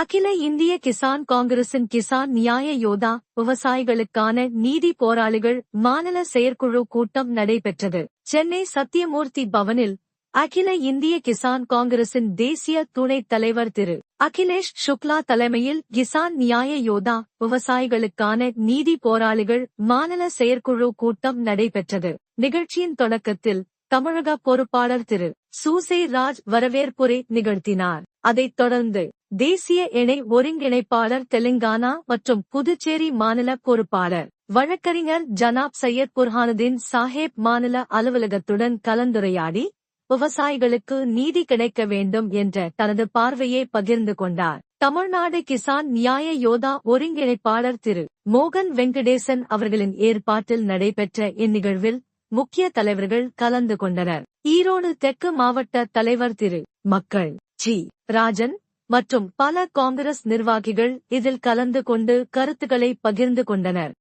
அகில இந்திய கிசான் காங்கிரசின் கிசான் நியாய யோதா விவசாயிகளுக்கான நீதி போராளிகள் மாநில செயற்குழு கூட்டம் நடைபெற்றது. சென்னை சத்தியமூர்த்தி பவனில் அகில இந்திய கிசான் காங்கிரசின் தேசிய துணைத் தலைவர் திரு. அகிலேஷ் சுக்லா தலைமையில் கிசான் நியாய யோதா விவசாயிகளுக்கான நீதி போராளிகள் மாநில செயற்குழு கூட்டம் நடைபெற்றது. நிகழ்ச்சியின் தொடக்கத்தில் தமிழக பொறுப்பாளர் திரு. சூசே ராஜ் வரவேற்புரை நிகழ்த்தினார். அதைத் தொடர்ந்து தேசிய இணை ஒருங்கிணைப்பாளர் தெலுங்கானா மற்றும் புதுச்சேரி மாநில பொறுப்பாளர். வழக்கறிஞர் ஜனாப் சையத் புர்ஹானுதீன் சாஹேப் மாநில அலுவலகத்துடன் கலந்துரையாடி விவசாயிகளுக்கு நீதி கிடைக்க வேண்டும் என்ற தனது பார்வையை பகிர்ந்து கொண்டார். தமிழ்நாடு கிசான் நியாய யோதா ஒருங்கிணைப்பாளர் திரு. மோகன் வெங்கடேசன் அவர்களின் ஏற்பாட்டில் நடைபெற்ற இந்நிகழ்வில் முக்கிய தலைவர்கள் கலந்து கொண்டனர். ஈரோடு தெற்கு மாவட்ட தலைவர் திரு. மக்கள். ஜி. ராஜன் மற்றும் பல காங்கிரஸ் நிர்வாகிகள் இதில் கலந்து கொண்டு கருத்துக்களை பகிர்ந்து கொண்டனர்.